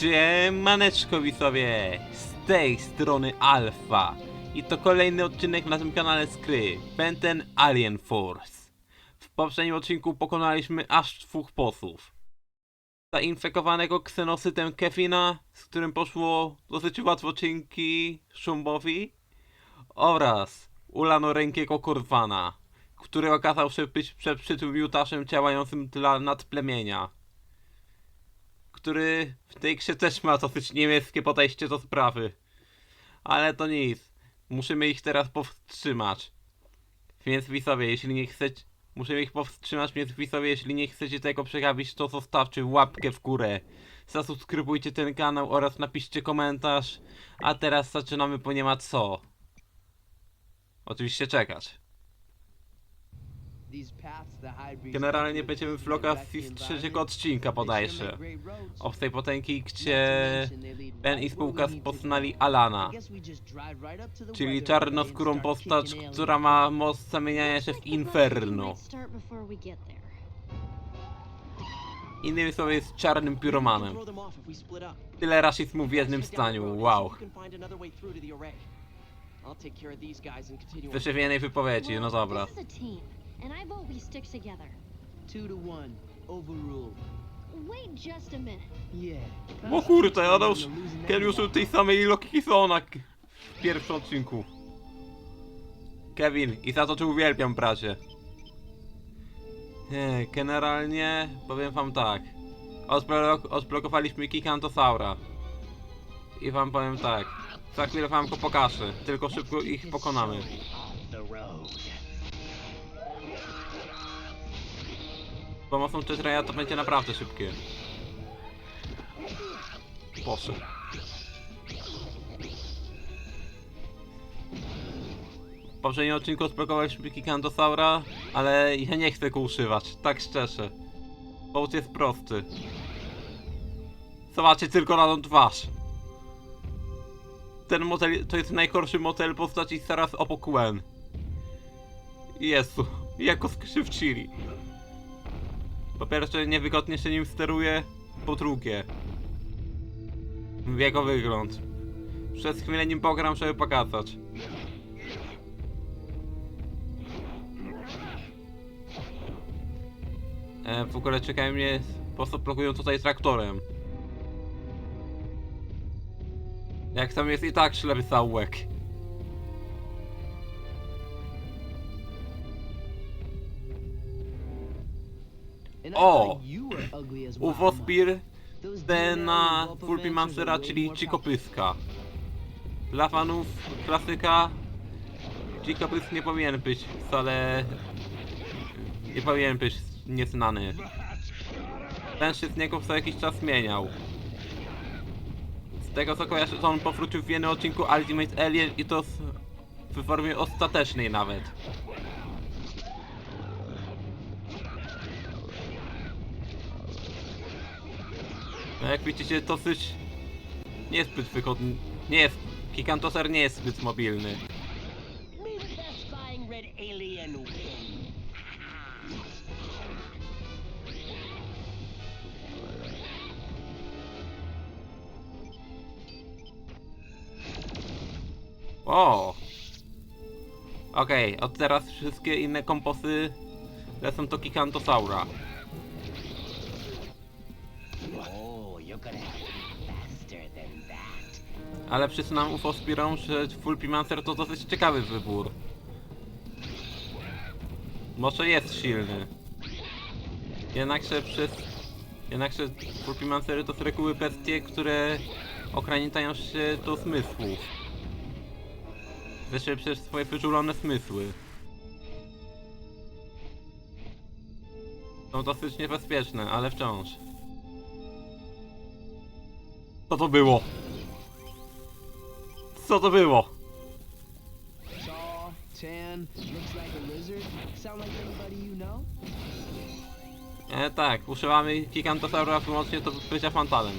Siemaneczko widzowie, z tej strony Alfa i to kolejny odcinek na tym kanale z gry Alien Force. W poprzednim odcinku pokonaliśmy aż dwóch posłów. Zainfekowanego ksenosytem Kefina, z którym poszło dosyć łatwo dzięki Szumbowi oraz ulanorękiego Korwana, który okazał się być przeprzytym Jutaszem działającym dla nadplemienia który w tej grze też ma dosyć niemieckie podejście do sprawy. Ale to nic. Musimy ich teraz powstrzymać. Więc widzowie, jeśli nie chcecie... Musimy ich powstrzymać, więc widzowie, jeśli nie chcecie tego przegapić, to zostawcie łapkę w górę. Zasubskrybujcie ten kanał oraz napiszcie komentarz. A teraz zaczynamy, bo nie ma co. Oczywiście czekać. Generalnie będziemy w lokacji z trzeciego odcinka bodajże. Od tej potęgi, gdzie Ben i spółka poznali Alana. Czyli czarnoskórą postać, która ma moc zamieniania się w inferno. Innymi słowy jest czarnym piromanem. Tyle rasizmu w jednym zdaniu, wow. Słyszę w jednej wypowiedzi, no dobra. And I vote we stick together. Two to one, overruled. Wait just a minute. Yeah. O kurde, ja już Ken użył tej samej logiki co ona k- w pierwszym odcinku. Kevin, i za to cię uwielbiam, bracie. Nie, generalnie powiem wam tak. Odblo- odblokowaliśmy Kikantosaura. I wam powiem tak. Za chwilę wam go pokażę, tylko szybko ich pokonamy. Z pomocą Chetraya to będzie naprawdę szybkie. Poszedł. W poprzednim odcinku odblokowaliśmy Kikantosaura, ale ja nie chcę go używać, tak szczerze. Powód jest prosty. Zobaczcie tylko na tą twarz. Ten model to jest najgorszy model postaci zaraz obok. Jezu, jak go skrzywcili. Po pierwsze, niewygodnie się nim steruje. Po drugie, jego wygląd. Przez chwilę nim pogram, żeby pokazać. E, w ogóle czekają mnie, po prostu blokują tutaj traktorem. Jak tam jest i tak ślepy zaułek. O! U Wospir na Fulpimancera, czyli Chikopyska. Dla fanów klasyka Chikopysk nie powinien być wcale... Nie powinien być nieznany. Ten się z niego co jakiś czas zmieniał. Z tego co kojarzę, to on powrócił w jednym odcinku Ultimate Alien i to w formie ostatecznej nawet. No jak widzicie, dosyć niezbyt wygodny. Nie jest. Kikantoser nie jest zbyt mobilny. O! Okej, od teraz wszystkie inne komposy lecą do Kikantosaura. Ale przyznam UFO Spirom, że Full Pimancer to dosyć ciekawy wybór. Może jest silny. Jednakże przez... Jednakże Full Pimancery to z reguły bestie, które ograniczają się do zmysłów. Zresztą przez swoje wyżulone zmysły. Są dosyć niebezpieczne, ale wciąż. Co to było? Co to było? Tall, tan, looks like a lizard. Sound like anybody you know? E, tak, używamy Gigantosaura wyłącznie do bycia fantalem.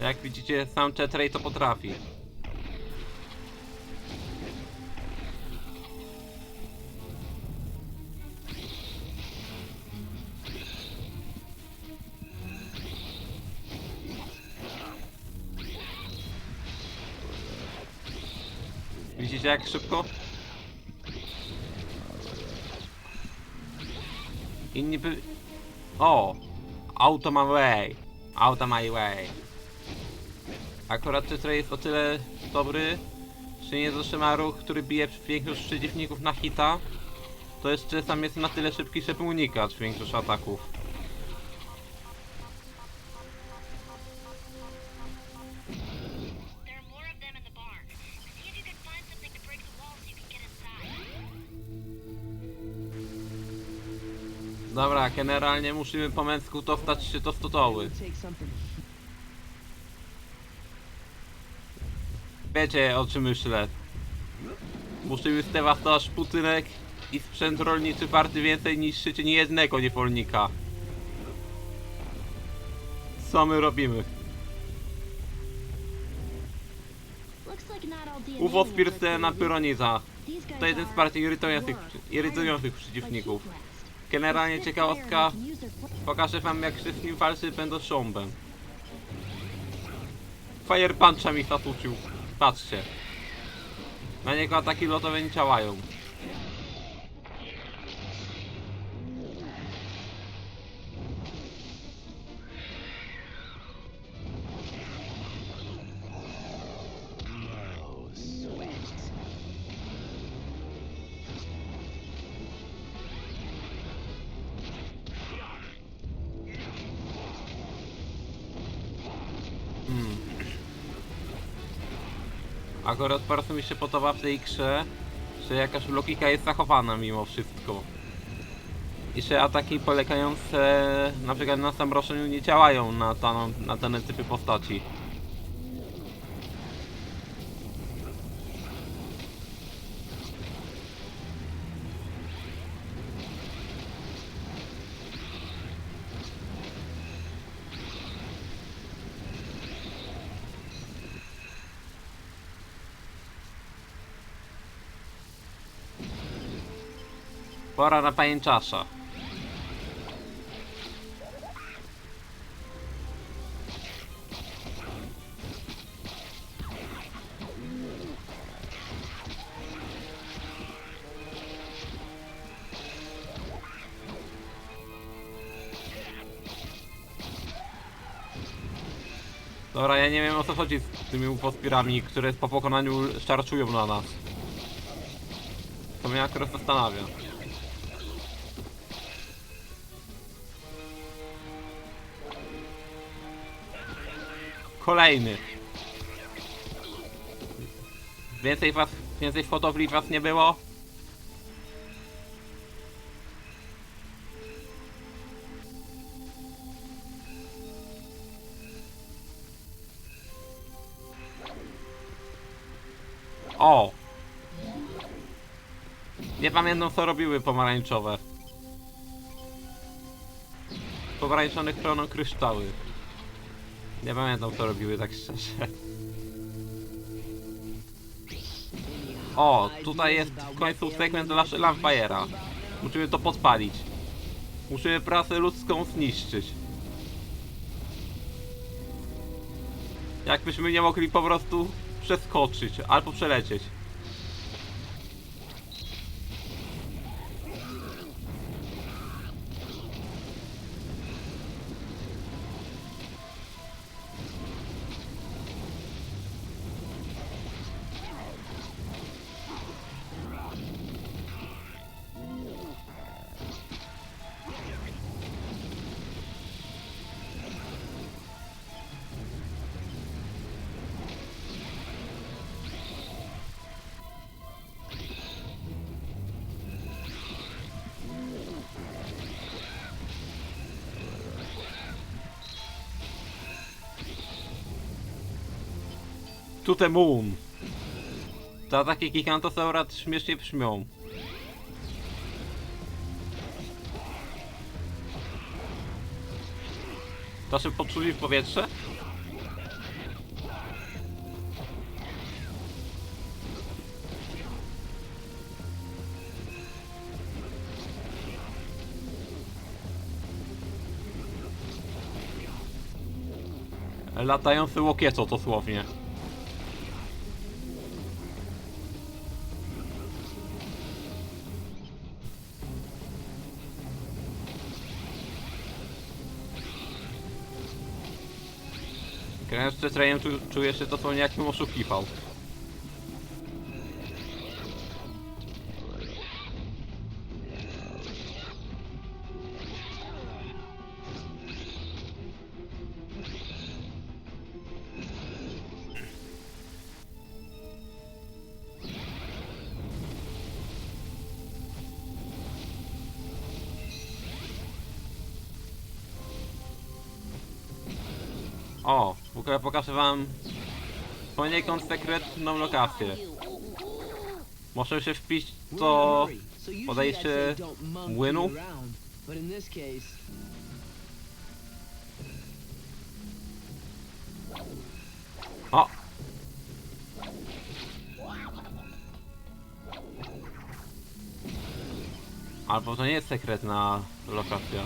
Jak widzicie, sam Chetray to potrafi. Widzicie jak szybko? Inni by... O! Auto my way. Auto my way. Akurat Chetray jest o tyle dobry, że nie zatrzyma ruch, który bije większość przeciwników na hita. To jeszcze sam jest na tyle szybki, żeby unikać większość ataków. To. Dobra, generalnie musimy po męsku dostać się do stodoły. Wiecie o czym myślę. Musimy zdewastować budynek i sprzęt rolniczy warty więcej niż życie niejednego niewolnika. Co my robimy? UFO work na Pyroniza. To jeden z bardziej irytujących, irytujących przeciwników. Generalnie ciekawostka, pokażę wam jak się z nim walczy będąc sząbem. Fire Puncha mi zatuczył. Patrzcie. Na niego ataki lotowe nie działają. Akurat bardzo mi się podoba w tej grze, że jakaś logika jest zachowana mimo wszystko. I że ataki polegające na przykład na zamrożeniu nie działają na, daną, na dane typy postaci. Pora na pajęczasza. Dobra, ja nie wiem o co chodzi z tymi upospirami, które po pokonaniu szarczują na nas. To mnie akurat zastanawia. Kolejny. Więcej was, więcej w was nie było? O! Nie pamiętam co robiły pomarańczowe. Pomarańczonych chroną kryształy. Nie pamiętam co robiły tak szczerze. O, tutaj jest w końcu segment dla Lampire'a. Musimy to podpalić. Musimy pracę ludzką zniszczyć. Jakbyśmy nie mogli po prostu przeskoczyć albo przelecieć. to the moon. Te ataki Gigantosaura śmiesznie brzmią. To się poczuli w powietrze? Latający łokieto dosłownie. Grając Tetrajem czu, czuję się dosłownie jakbym oszukiwał. Wam poniekąd sekretną lokację. Muszę się wpić do podejście case, O! Albo to nie jest sekretna lokacja.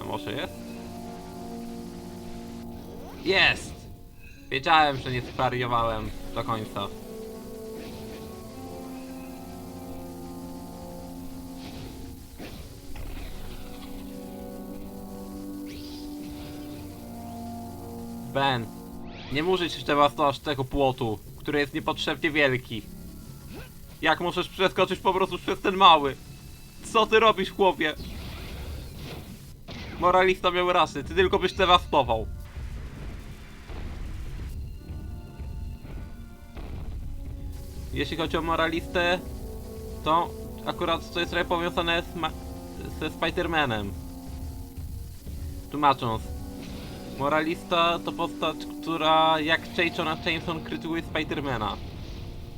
A może jest? Jest! Wiedziałem, że nie zwariowałem do końca. Ben, nie możesz zdewastować tego płotu, który jest niepotrzebnie wielki. Jak możesz przeskoczyć po prostu przez ten mały? Co ty robisz, chłopie? Moralista miał rasy, ty tylko byś dewastował. Jeśli chodzi o moralistę, to akurat to jest trochę powiązane z ze Spidermanem. Tłumacząc, Moralista to postać, która jak J. Jonah Jameson krytykuje Spidermana.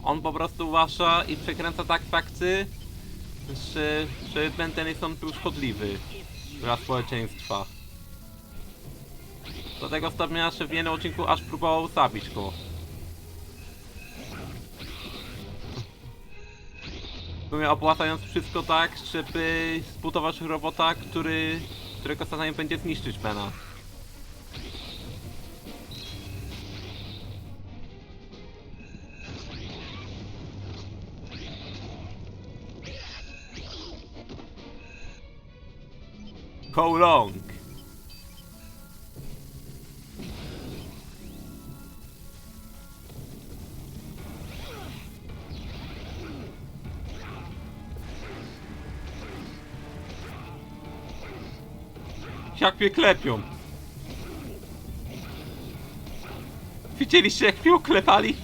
On po prostu uważa i przekręca tak fakty, że, że Ben Tennyson był szkodliwy dla społeczeństwa. Do tego stopnia, że w jednym odcinku aż próbował zabić go. Opłacając wszystko tak, żeby zbudować robota, który, którego zadaniem będzie zniszczyć Bena. How long? Jak mnie klepią? Widzieliście jak mnie oklepali?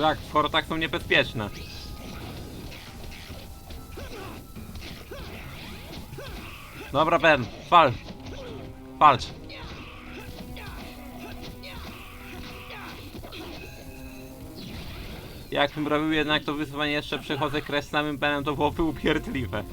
Tak, skoro tak są niebezpieczne. Dobra, Ben, fal. Walcz. Jakbym robił jednak to wyzwanie jeszcze przechodzę kres samym Benem, to byłoby upierdliwe.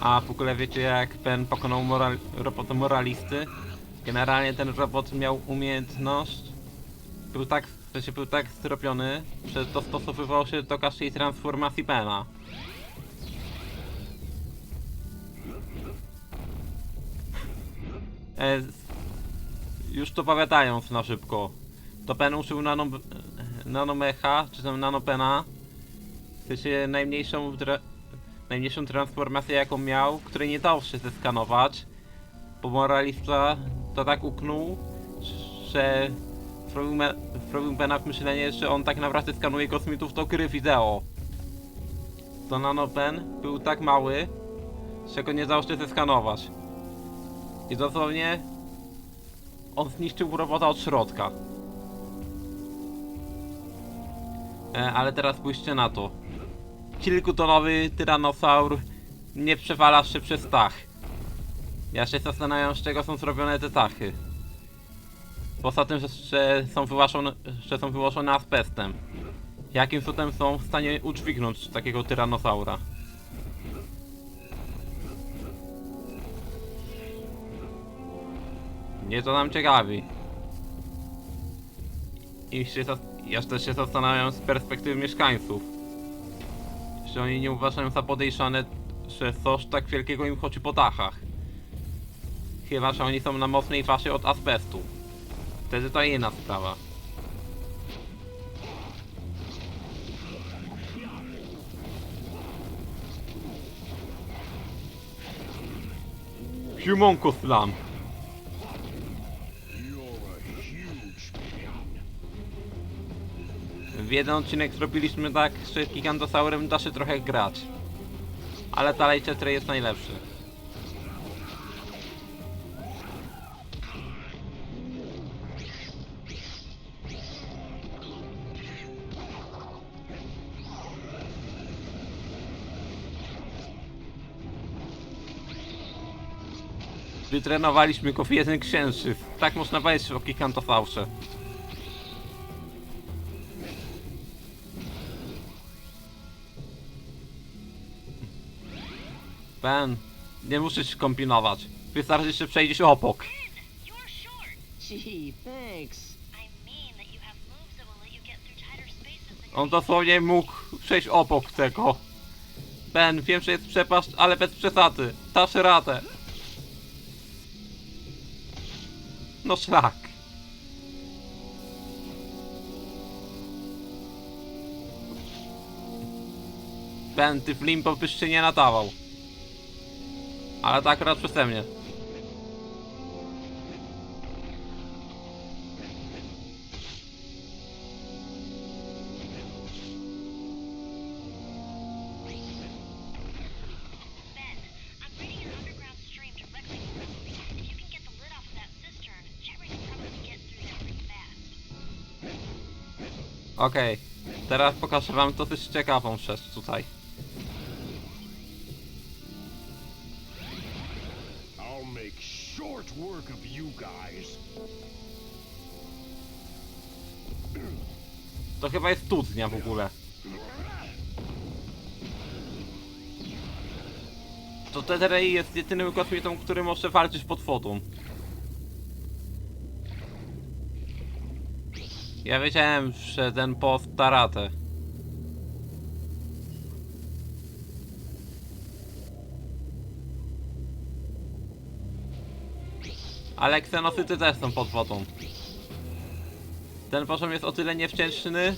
A w ogóle wiecie jak Ben pokonał moral robota moralisty? Generalnie ten robot miał umiejętność. Był tak, w sensie był tak zrobiony, że dostosowywał się do każdej transformacji Bena. E, już to powiadając na szybko. To Ben użył nano, nanomecha, czy tam nanopena. W sensie najmniejszą najmniejszą transformację jaką miał, której nie dało się zeskanować, bo moralista to tak uknął, że wrobił Bena w myślenie, że on tak naprawdę skanuje kosmitów do gry wideo. to nanopen był tak mały, że go nie dało się zeskanować. I dosłownie on zniszczył robota od środka. E, ale teraz spójrzcie na to. Kilkutonowy tyranosaur nie przewala się przez tach. Ja się zastanawiam z czego są zrobione te tachy. Poza tym, że, że, są, wyłaszone, że są wyłożone asbestem. Jakim cudem są w stanie udźwignąć takiego tyranosaura? Nie to nam ciekawi. I się, ja też się zastanawiam z perspektywy mieszkańców. Czy oni nie uważają za podejrzane, że coś tak wielkiego im chodzi po dachach. Chyba, że oni są na mocnej fazie od asbestu. Wtedy to inna sprawa. Humonko Slam. Jeden odcinek zrobiliśmy tak, że Gigantosaurem da się trochę grać. Ale dalej Cetry jest najlepszy. Wytrenowaliśmy go w jeden księżyc. Tak można powiedzieć o Gigantosaurze. Ben, nie musisz kombinować. Wystarczy, że przejdziesz obok. Gee, thanks. On dosłownie mógł przejść obok tego. Ben, wiem, że jest przepaść, ale bez przesady. Dasz radę. No szlak. Ben, ty w limbo byś się nie nadawał. Ale tak akurat przeze mnie. Okej, teraz pokażę wam dosyć ciekawą rzecz tutaj. To chyba jest studnia w ogóle. To Teterei jest jedynym kosmitą, który może walczyć pod wodą. Ja wiedziałem, że ten radę. Ale ksenocyty też są pod wodą. Ten poziom jest o tyle niewdzięczny,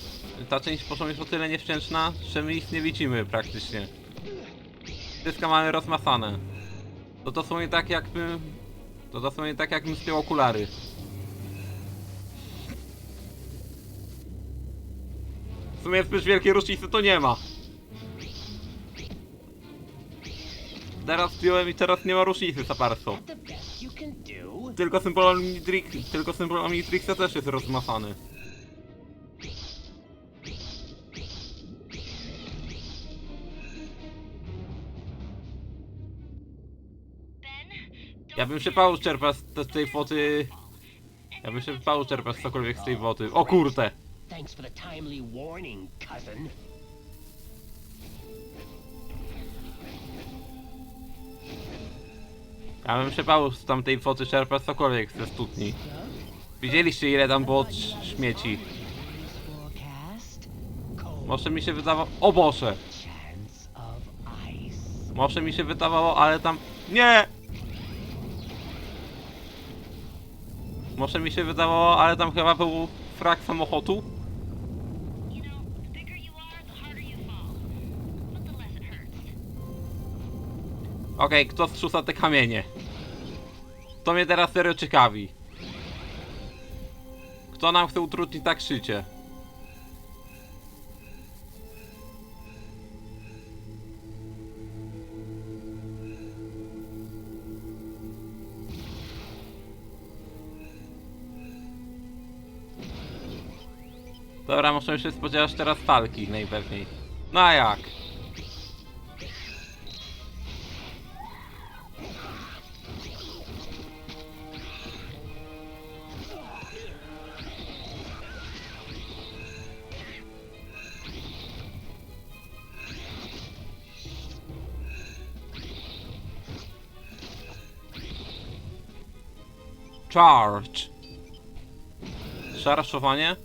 ta część poziomu jest o tyle niewdzięczna, że my ich nie widzimy praktycznie. Wszystko mamy rozmasane. To dosłownie tak jakby... To dosłownie tak jakbym spiął okulary. W sumie zbyt wielkiej różnicy to nie ma. Teraz zdjąłem i teraz nie ma różnicy can do. Tylko symbol Omnitrix, tylko symbol Omnitrixa też jest don't Ja bym się bał czerpać z z tej foty. Ja bym się bał czerpać cokolwiek z tej wody. O kurde! Ja bym bał z tamtej foty czerpać cokolwiek ze studni. Widzieliście ile tam było śmieci. Może mi się wydawało... O Boże! Może mi się wydawało, ale tam... Nie! Może mi się wydawało, ale tam chyba był frak samochodu? Okej, okay, kto zrzuca te kamienie? To mnie teraz serio ciekawi. Kto nam chce utrudnić tak szycie? Dobra, muszę się spodziewać teraz talki najpewniej. No a jak? Charge. Szaraszowanie?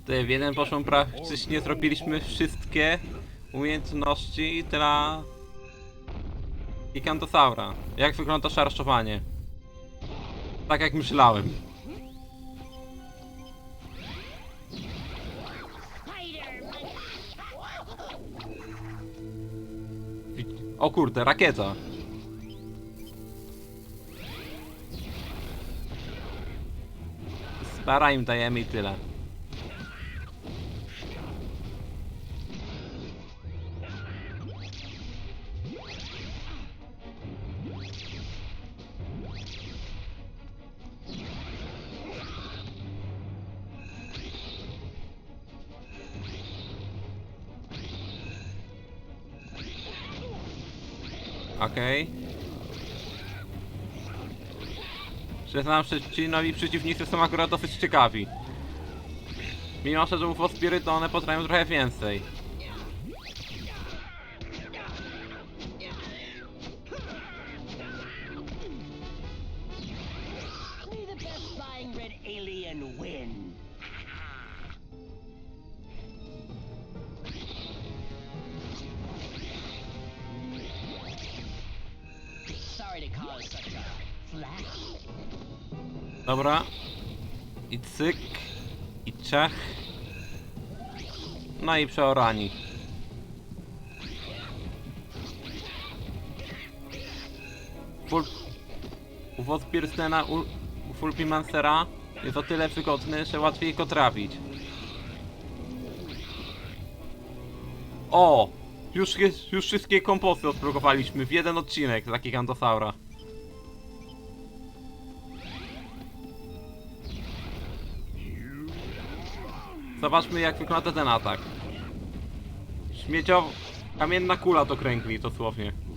Tutaj w jeden poszłą praktycznie zrobiliśmy wszystkie umiejętności dla Gigantosaura. Jak wygląda szaraszowanie? Tak jak myślałem. O kurde, rakieta. Stara im dajemy i tyle. Okej. Przyznam, że ci nowi przeciwnicy są akurat dosyć ciekawi. Mimo, że UFO Spirit one potrafią trochę więcej. Dobra. I cyk. I ciach. No i przeorani. Full... UFO Spirstena u... Fulpimancera jest o tyle wygodny, że łatwiej go trafić. O! Już, już wszystkie komposy odblokowaliśmy w jeden odcinek dla Gigantosaura. Zobaczmy jak wygląda ten atak. Śmieciow... Kamienna kula do kręgli, dosłownie.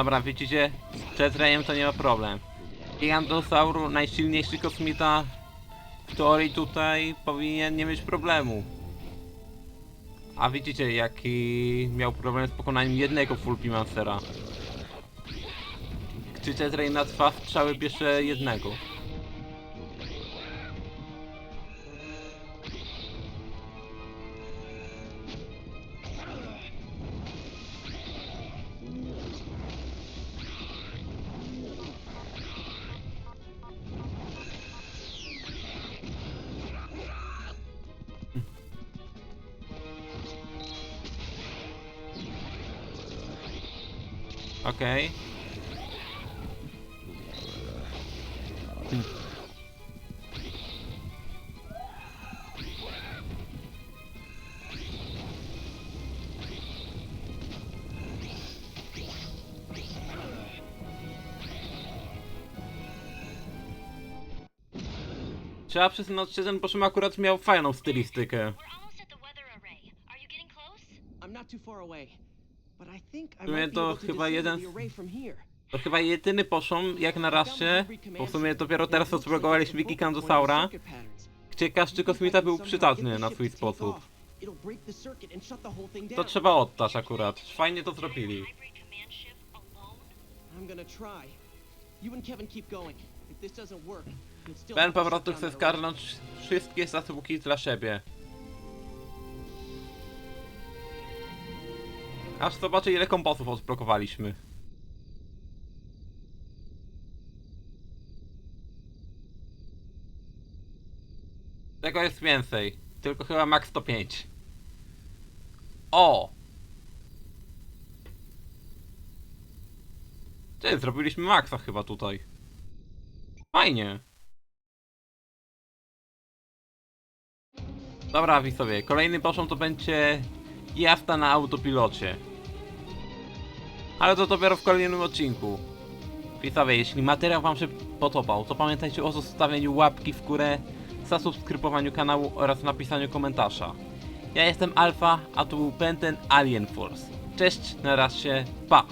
Dobra, widzicie? Z Jetrejem to nie ma problem. Gigantosaur, najsilniejszy kosmita w teorii tutaj powinien nie mieć problemu. A widzicie jaki miał problem z pokonaniem jednego Fulpimacera. Czy Jetray na dwa strzały bierze jednego? Okej. Hmm. Trzeba przyznać, że ten poziom akurat miał fajną stylistykę. We're almost at the weather array. Are you getting close? I'm not too far away, I sumie to chyba jeden. To chyba jedyny poziom, jak na razie, bo w sumie dopiero teraz odblokowaliśmy Gigantosaura, gdzie każdy kosmita był przydatny na swój sposób. To trzeba oddać akurat. Fajnie to zrobili. Ben po prostu chce skarnąć wszystkie zasługi dla siebie. Aż zobaczę ile komposów odblokowaliśmy. Tego jest więcej. Tylko chyba max 105. O! Ty, zrobiliśmy maksa chyba tutaj. Fajnie. Dobra, widzowie, kolejny poziom to będzie jazda na autopilocie. Ale to dopiero w kolejnym odcinku. Widzowie, jeśli materiał wam się podobał, to pamiętajcie o zostawieniu łapki w górę, zasubskrybowaniu kanału oraz napisaniu komentarza. Ja jestem Alfa, a tu był Penten Alien Force. Cześć, na razie, pa!